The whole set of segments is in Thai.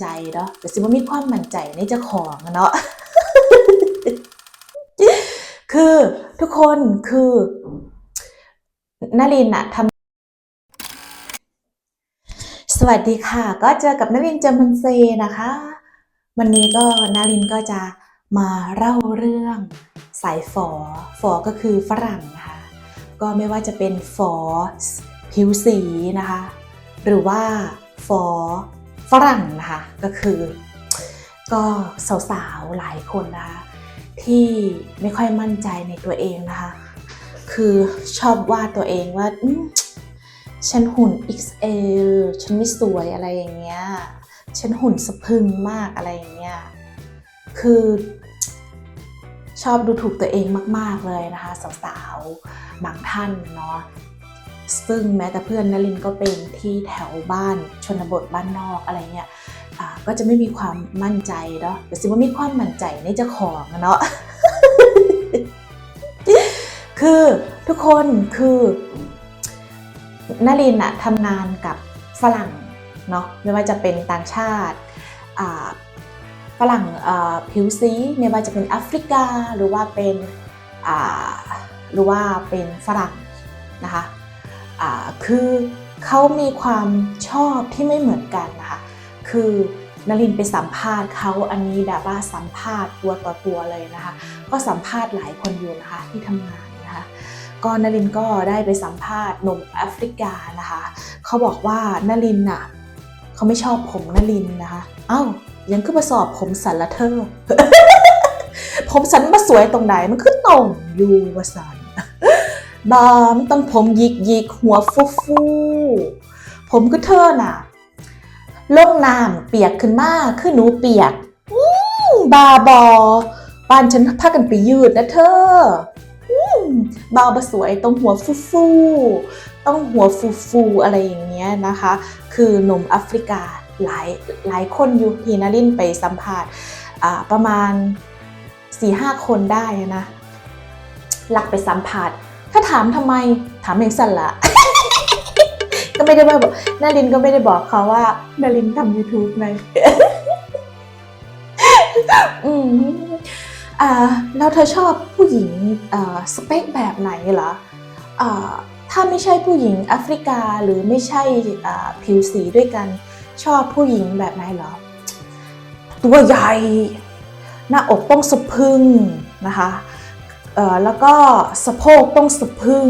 ใจเนาะแต่สิว่ามีความมั่นใจในเจ้าของอะเนาะคือทุกคนคือนารินอะทำสวัสดีค่ะ ก็เจอกับนารินจมันเซนะคะ วันนี้ก็นารินก็จะมาเล่าเรื่องสายฝอ ฝอก็คือฝรั่งนะคะก็ไม่ว่าจะเป็นฝอผิวสีนะคะ หรือว่าฝอฝ รั่งนะคะก็คือ ก็สาวๆหลายคนนะคะที่ไม่ค่อยมั่นใจในตัวเองนะคะ คือชอบว่าตัวเองว่าฉันหุ่น XL ฉันไม่สวยอะไรอย่างเงี้ย ฉันหุ่นสะพึงมากอะไรอย่างเงี้ย คือชอบดูถูกตัวเองมาก ๆเลยนะคะสาวๆบางท่านเนาะ ซึ่งแม้แต่เพื่อนนลินก็เป็นที่แถวบ้านชนบทบ้านนอกอะไรเงี้ยก็จะไม่มีความมั่นใจเนาะแต่สิว่ามีความมั่นใจในเจ้าของเนาะคือทุกคนคือนารินอะทำงานกับฝรั่งเนาะไม่ว่าจะเป็นต่างชาติฝรั่งผิวสีไม่ว่าจะเป็นแอฟริกาหรือว่าเป็นหรือว่าเป็นฝรั่งนะคะ คือเขามีความชอบที่ไม่เหมือนกันนะคะคือนลินไปสัมภาษณ์เขาอันนี้แบบว่าสัมภาษณ์ตัวต่อตัวเลยนะคะ ก็สัมภาษณ์หลายคนอยู่นะคะที่ทำงานนะคะก็นลินก็ได้ไปสัมภาษณ์หนุ่มแอฟริกานะคะเขาบอกว่านลินน่ะเขาไม่ชอบผมนลินนะคะเอ้ายังขึ้นมาสอบผมสันละเธอผมสันมาสวยตรงไหนมันคือตรงอยู่วสัน บามันต้องผมหยิกหยิกหัวฟูฟูผมก็เธอน่ะลงน้ำเปียกขึ้นมาคือหนูเปียกอื้อบาบอบ้านฉันพากันไปยืดนะเธออืมบาวบสวยตรงหัวฟูฟูต้องหัวฟูฟูอะไรอย่างเงี้ยนะคะ คือหนุ่มแอฟริกาหลายหลายคนอยู่ทีนารินไปสัมภาษณ์อ่าประมาณ4-5คนได้นะหลักไปสัมภาษณ์ ถ้าถามทำไมถามเองสั่นละ ก็ไม่ได้ว่าบอกนารินก็ไม่ได้บอกเขาว่านารินทำ YouTube ไงอืมอ่าแล้วเธอชอบผู้หญิงอ่าสเปคแบบไหนเหรออ่าถ้าไม่ใช่ผู้หญิงแอฟริกาหรือไม่ใช่อ่าผิวสีด้วยกันชอบผู้หญิงแบบไหนเหรอ ตัวใหญ่ หน้าอกต้องสะพรึงนะคะเอ่อ แล้วก็สะโพกต้องสะพึง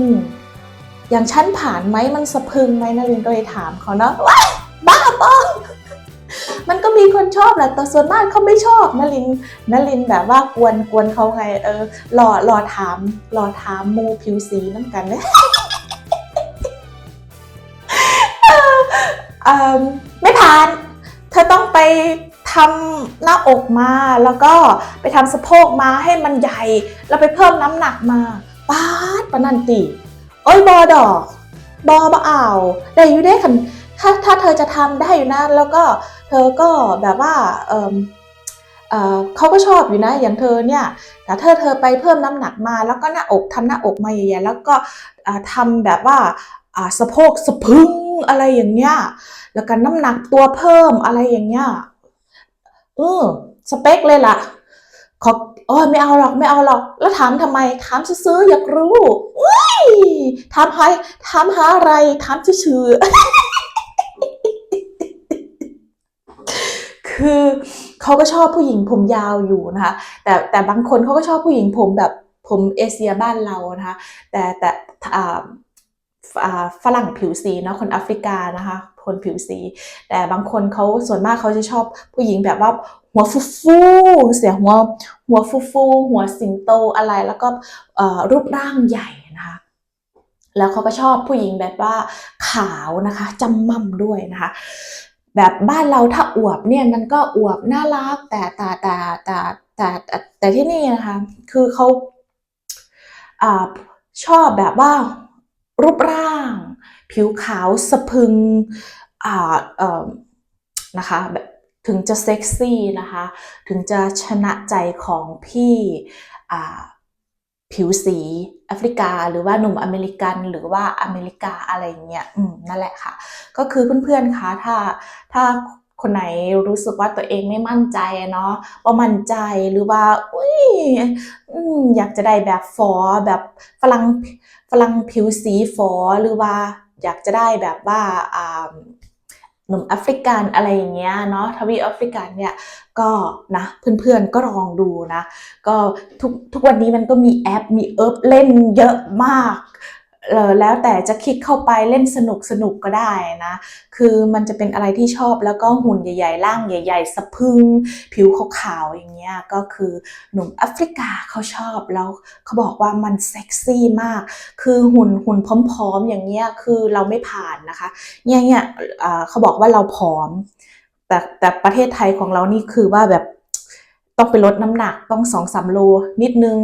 อย่างชั้นผ่านไหมมันสะพึงไหมนารินก็เลยถามเขาเนาะว้าบ้าปะมันก็มีคนชอบแหละแต่ส่วนมากเขาไม่ชอบนารินนารินแบบว่ากวนกวนเขาไง เออรอรอถามรอถามโมผิวสีน้ำกันเนี่ยไม่ผ่าน เธอต้องไปทำหน้าอกมาแล้วก็ไปทำสะโพกมาให้มันใหญ่ แล้วไปเพิ่มน้ำหนักมาป๊าดปนันติโอ้ยบอดอกบอบ่อ่าวได้อยู่ได้คันถ้าถ้าเธอจะทำได้อยู่นะ แล้วก็เธอก็แบบว่าเอมเออเขาก็ชอบอยู่นะ อย่างเธอเนี่ยแต่เธอเธอไปเพิ่มน้ำหนักมา แล้วก็หน้าอกทำหน้าอกมาใหญ่ๆแล้วก็อ่าทำแบบว่าสะโพกสะพึงอะไรอย่างเงี้ยแล้วก็น้ำหนักตัวเพิ่มอะไรอย่างเงี้ยเออสเปคเลยล่ะขอ โอ้ยไม่เอาหรอกไม่เอาหรอก แล้วถามทำไม ถามซื้ออยากรู้อุ้ยถามหาถามหาอะไร ถามชื่อคือเขาก็ชอบผู้หญิงผมยาวอยู่นะคะ แต่แต่บางคนเขาก็ชอบผู้หญิงผมแบบผมเอเชียบ้านเรานะคะ แต่แต่ฝรั่งผิวสีเนาะคนแอฟริกานะคะคนผิวสี แต่บางคนเขาส่วนมากเขาจะชอบผู้หญิงแบบว่า หัวฟูฟูเสียหัวหัวฟูฟูหัวสิงโตอะไรแล้วก็รูปร่างใหญ่นะคะแล้วเขาก็ชอบผู้หญิงแบบว่าขาวนะคะจำม่ำด้วยนะคะ แบบบ้านเราถ้าอวบเนี่ยมันก็อวบน่ารักแต่แต่แต่แต่แต่แต่แต่ที่นี่นะคะคือเขาอาชอบแบบว่ารูปร่าง ผิวขาวสะพึงอ่าเอ่อนะคะแบบ ถึงจะเซ็กซี่นะคะ ถึงจะชนะใจของพี่ผิวสีแอฟริกา หรือว่าหนุ่มอเมริกัน หรือว่าอเมริกาอะไรเงี้ยอืมนั่นแหละค่ะ ก็คือเพื่อนๆคะถ้าถ้าคนไหนรู้สึกว่าตัวเองไม่มั่นใจเนาะว่ามั่นใจหรือว่าอุ้ยอืมอยากจะได้แบบฟอแบบฝรั่งฝรั่งผิวสีฟอหรือว่าอยากจะได้แบบว่าอ่า หนุ่มแอฟริกันอะไรอย่างเงี้ยเนาะทวีแอฟริกันเนี่ยก็นะเพื่อนๆก็ลองดูนะ ก็ทุกทุกวันนี้มันก็มีแอปมีเอิบเล่นเยอะมาก แล้วแต่จะคลิกเข้าไปเล่นสนุกสนุกก็ได้นะ คือมันจะเป็นอะไรที่ชอบแล้วก็หุ่นใหญ่ๆร่างใหญ่ ๆ สะพึง ผิวขาวๆอย่างเงี้ยก็คือหนุ่มแอฟริกาเขาชอบแล้วเขาบอกว่ามันเซ็กซี่มาก คือหุ่นหุ่นพร้อมๆ อย่างเงี้ยคือเราไม่ผ่านนะคะ เนี่ยเนี่ยเอ่อเขาบอกว่าเราผอม แต่แต่ประเทศไทยของเรานี่คือว่าแบบ ต้องไปลดน้ำหนักต้องสองสามโลนิดนึง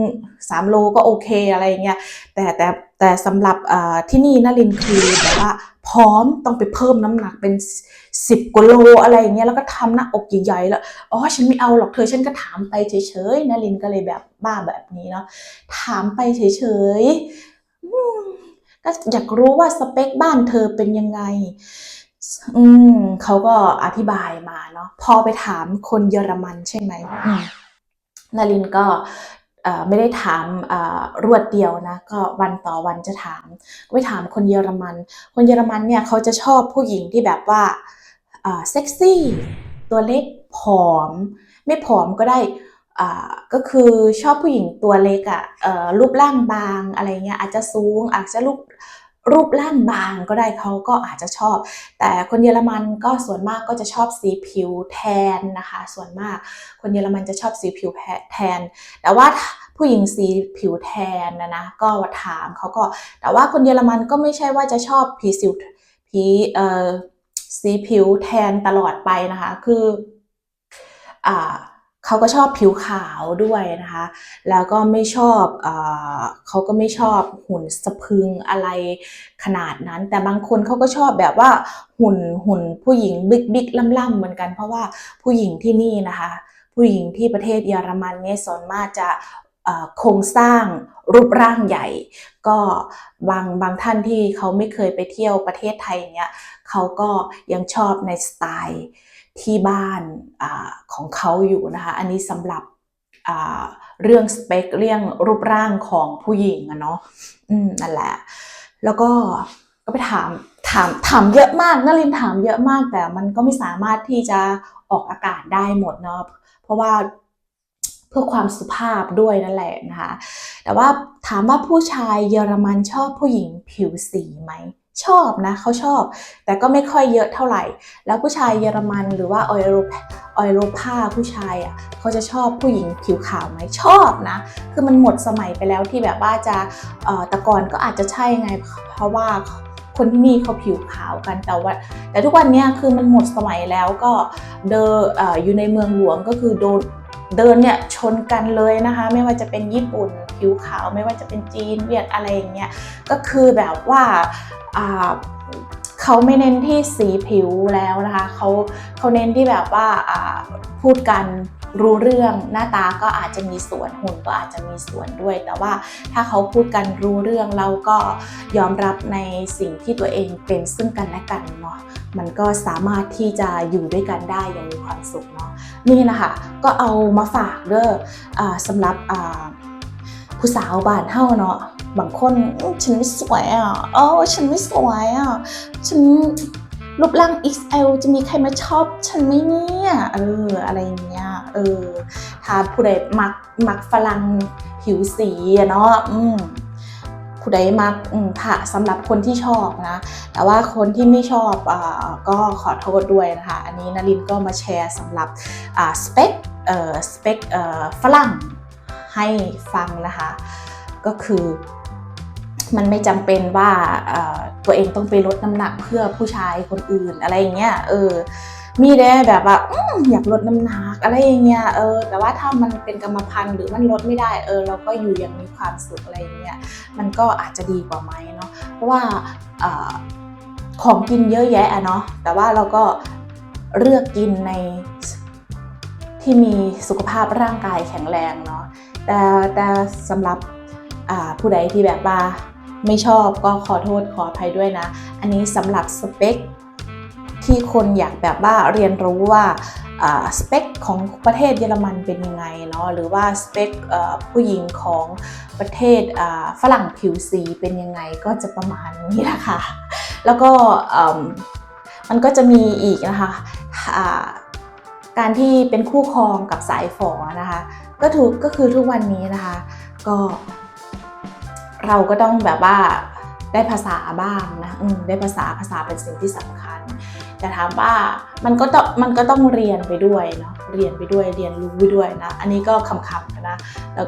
สามโลก็โอเคอะไรเงี้ยแต่แต่แต่สำหรับที่นี่นลินคือแบบว่าพร้อมต้องไปเพิ่มน้ำหนักเป็นสิบกว่าโลอะไรเงี้ยแล้วก็ทำหน้าอกใหญ่ๆแล้วอ๋อฉันไม่เอาหรอกเธอฉันก็ถามไปเฉยๆนลินก็เลยแบบบ้าแบบนี้เนาะถามไปเฉยๆก็อยากรู้ว่าสเปคบ้านเธอเป็นยังไง อืมเขาก็อธิบายมาเนาะพอไปถามคนเยอรมันใช่ไหมอืมนารินก็เอ่อไม่ได้ถามเอ่อรวดเดียวนะ ก็วันต่อวันจะถามก็ไปถามคนเยอรมัน คนเยอรมันเนี่ยเขาจะชอบผู้หญิงที่แบบว่าเอ่อเซ็กซี่ ตัวเล็กผอม ไม่ผอมก็ได้อ่าก็คือชอบผู้หญิงตัวเล็กอะ่ะเอ่อรูปร่างบางอะไรเงี้ยอาจจะสูงอาจจะรูป รูปร่างบางก็ได้เขาก็อาจจะชอบ แต่คนเยอรมันก็ส่วนมากก็จะชอบสีผิวแทนนะคะ ส่วนมากคนเยอรมันจะชอบสีผิวแทน แต่ว่าผู้หญิงสีผิวแทนนะนะก็ถามเขาก็ แต่ว่าคนเยอรมันก็ไม่ใช่ว่าจะชอบผีสิวผีเอ่อสีผิวแทนตลอดไปนะคะ คืออ่า เขาก็ชอบผิวขาวด้วยนะคะ แล้วก็ไม่ชอบเอเขาก็ไม่ชอบหุ่นสะพึงอะไรขนาดนั้น แต่บางคนเขาก็ชอบแบบว่าหุ่นหุ่นผู้หญิงบิ๊กบิ๊กล่ำๆเหมือนกัน เพราะว่าผู้หญิงที่นี่นะคะ ผู้หญิงที่ประเทศเยอรมันเนี่ยส่วนมากจะโครงสร้างรูปร่างใหญ่ ก็บางบางท่านที่เขาไม่เคยไปเที่ยวประเทศไทยเงี้ยเขาก็ยังชอบในสไตล์ ที่บ้านอของเขาอยู่นะคะอันนี้สำหรับเรื่องสเปคเรื่องรูปร่างของผู้หญิงอะเนาะอืมนั่นแหละ แล้วก็ก็ไปถามถามถามเยอะมากนารินถามเยอะมากแต่มันก็ไม่สามารถที่จะออกอากาศได้หมดเนาะเพราะว่าเพื่อความสุภาพด้วยนั่นแหละนะคะแต่ว่าถามว่าผู้ชายเยอรมันชอบผู้หญิงผิวสีไหม ชอบนะเขาชอบ แต่ก็ไม่ค่อยเยอะเท่าไหร่ แล้วผู้ชายเยอรมันหรือว่าออยโรออยโรพาผู้ชายอะเขาจะชอบผู้หญิงผิวขาวไหมชอบนะ คือมันหมดสมัยไปแล้วที่แบบว่าจะแต่ก่อนก็อาจจะใช่ไง เพราะว่าคนที่นี่เขาผิวขาวกันแต่ว่า แต่ทุกวันนี้คือมันหมดสมัยแล้วก็เดินเอ่ออยู่ในเมืองหลวงก็คือโดนเดินเนี่ยชนกันเลยนะคะ ไม่ว่าจะเป็นญี่ปุ่นผิวขาว ไม่ว่าจะเป็นจีนเวียดอะไรอย่างเงี้ยก็คือแบบว่า เขาไม่เน้นที่สีผิวแล้วนะคะเขาเขาเน้นที่แบบว่าพูดกันรู้เรื่องหน้าตาก็อาจจะมีส่วนหุ่นก็อาจจะมีส่วนด้วย แต่ว่าถ้าเขาพูดกันรู้เรื่องเราก็ยอมรับในสิ่งที่ตัวเองเป็นซึ่งกันและกันเนาะมันก็สามารถที่จะอยู่ด้วยกันได้อย่างมีความสุขเนาะนี่นะคะก็เอามาฝากเด้ออสำหรับอ่าผู้สาวบ้านเฮ้าเนาะ บางคนอื้อฉันไม่สวยอะเออฉันไม่สวยอะฉันรูปร่าง XL จะมีใครมาชอบฉันไหมเนี่ยเอออะไรอย่างเงี้ยเออถ้าผู้ใดมักมักฝรั่งผิวสีอะเนาะอืมผู้ใดมักอืมค่ะสำหรับคนที่ชอบนะ แต่ว่าคนที่ไม่ชอบอาก็ขอโทษด้วยนะคะ อันนี้นารินก็มาแชร์สำหรับสเปคเอ่อสเปคเอ่อฝรั่งให้ฟังนะคะ ก็คือ มันไม่จำเป็นว่าตัวเองต้องไปลดน้ำหนักเพื่อผู้ชายคนอื่นอะไรอย่างเงี้ยเออมีได้แบบว่าออยากลดน้ำหนักอะไรอย่างเงี้ยเออแต่ว่าถ้ามันเป็นกรรมพันธุ์หรือมันลดไม่ได้เออเราก็อยู่อย่างมีความสุขอะไรอย่างเงี้ยมันก็อาจจะดีกว่าไหมเนาะเพราะว่าออของกินเยอะแยะอะเนาะแต่ว่าเราก็เลือกกินในที่มีสุขภาพร่างกายแข็งแรงเนาะแต่แต่สำหรับผู้ใดที่แบบว่า ไม่ชอบก็ขอโทษขออภัยด้วยนะ อันนี้สำหรับสเปคที่คนอยากแบบว่าเรียนรู้ว่าสเปคของประเทศเยอรมันเป็นยังไงเนาะหรือว่าสเปคผู้หญิงของประเทศฝรั่งผิวสีเป็นยังไงก็จะประมาณนี้แหละคะ แล้วก็มันก็จะมีอีกนะคะการที่เป็นคู่ครองกับสายฝอนะคะ ก็ถูกก็คือทุกวันนี้นะคะ ก็ เราก็ต้องแบบว่าได้ภาษาบ้างนะได้ภาษาภาษาเป็นสิ่งที่สำคัญ แต่ถามว่ามันก็ต้องมันก็ต้องเรียนไปด้วยเนาะเรียนไปด้วยเรียนรู้ไปด้วยนะอันนี้ก็คำๆนะแล้ว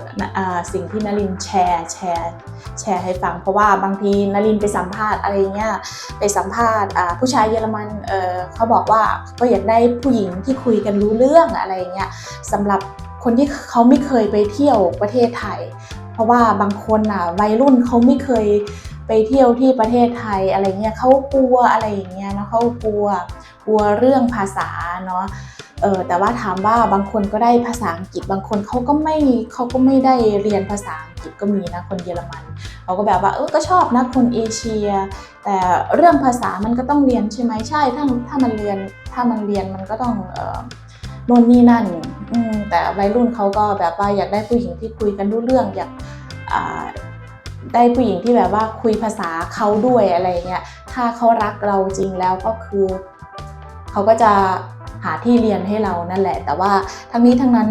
สิ่งที่นลินแชร์แชร์แชร์ให้ฟัง เพราะว่าบางทีนลินไปสัมภาษณ์อะไรเงี้ยไปสัมภาษณ์ผู้ชายเยอรมันเเขาบอกว่าก็อยากได้ผู้หญิงที่คุยกันรู้เรื่องอะไรเงี้ยสำหรับคนที่เขาไม่เคยไปเที่ยวประเทศไทย เพราะว่าบางคนอะวัยรุ่นเขาไม่เคยไปเที่ยวที่ประเทศไทยอะไรเงี้ยเขากลัวอะไรอย่างเงี้ยเนาะเขากลัวกลัวเรื่องภาษาเนาะเออแต่ว่าถามว่าบางคนก็ได้ภาษาอังกฤษบางคนเขาก็ไม่เขาก็ไม่ได้เรียนภาษาอังกฤษก็มีนะคนเยอรมันเขาก็แบบว่าเออก็ชอบนะคนเอเชีย แต่เรื่องภาษามันก็ต้องเรียนใช่ไหมใช่ถ้าถ้ามันเรียนถ้ามันเรียนมันก็ต้องเออ น่นนี่นั่นอืมแต่วัยรุ่นเขาก็แบบว่าอยากได้ผู้หญิงที่คุยกันรู้เรื่องอยากได้ผู้หญิงที่แบบว่าคุยภาษาเขาด้วยอะไรเงี้ยถ้าเขารักเราจริงแล้วก็คือเขาก็จะหาที่เรียนให้เรานั่นแหละ แต่ว่าทั้งนี้ทั้งนั้น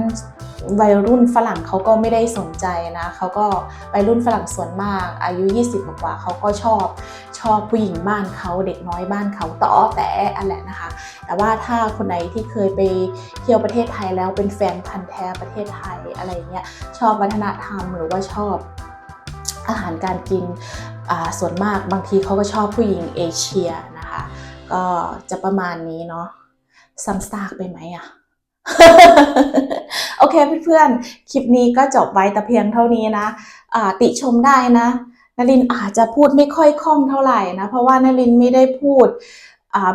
วัยรุ่นฝรั่งเขาก็ไม่ได้สนใจนะเขาก็วัยรุ่นฝรั่งส่วนมาก อายุ 20 กว่าเขาก็ชอบ ชอบผู้หญิงบ้านเขาเด็กน้อยบ้านเขาต่อแต่อันแหละนะคะ แต่ว่าถ้าคนไหนที่เคยไปเที่ยวประเทศไทยแล้วเป็นแฟนพันธ์แท้ประเทศไทยอะไรเงี้ยชอบวัฒนธรรมหรือว่าชอบอาหารการกินส่วนมากบางทีเขาก็ชอบผู้หญิงเอเชียนะคะ ก็จะประมาณนี้เนาะซ้ำซากไปไหมอะโอเคเพื่อนๆ คลิปนี้ก็จบไว้แต่เพียงเท่านี้นะอ่าติชมได้นะ นลินอาจจะพูดไม่ค่อยคล่องเท่าไหร่นะ เพราะว่านลินไม่ได้พูด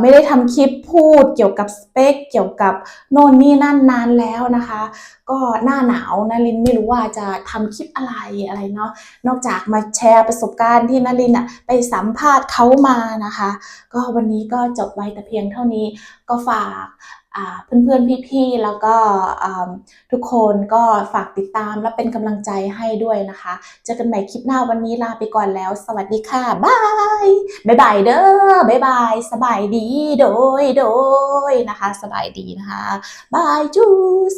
ไม่ได้ทำคลิปพูดเกี่ยวกับสเปคเกี่ยวกับโน่นนี่นั่นนานแล้วนะคะ ก็หน้าหนาวนลินไม่รู้ว่าจะทำคลิปอะไรอะไรเนาะนอกจากมาแชร์ประสบการณ์ที่นลินอะไปสัมภาษณ์เขามานะคะ ก็วันนี้ก็จบไว้แต่เพียงเท่านี้ก็ฝาก เพื่อนๆ พี่ๆ แล้วก็ทุกคนก็ฝากติดตามและเป็นกำลังใจให้ด้วยนะคะ เจอกันใหม่คลิปหน้าวันนี้ลาไปก่อนแล้ว สวัสดีค่ะ บาย บายบายเด้อบายบาย สบายดี โดย โดยนะคะ สบายดีนะคะ บายจูส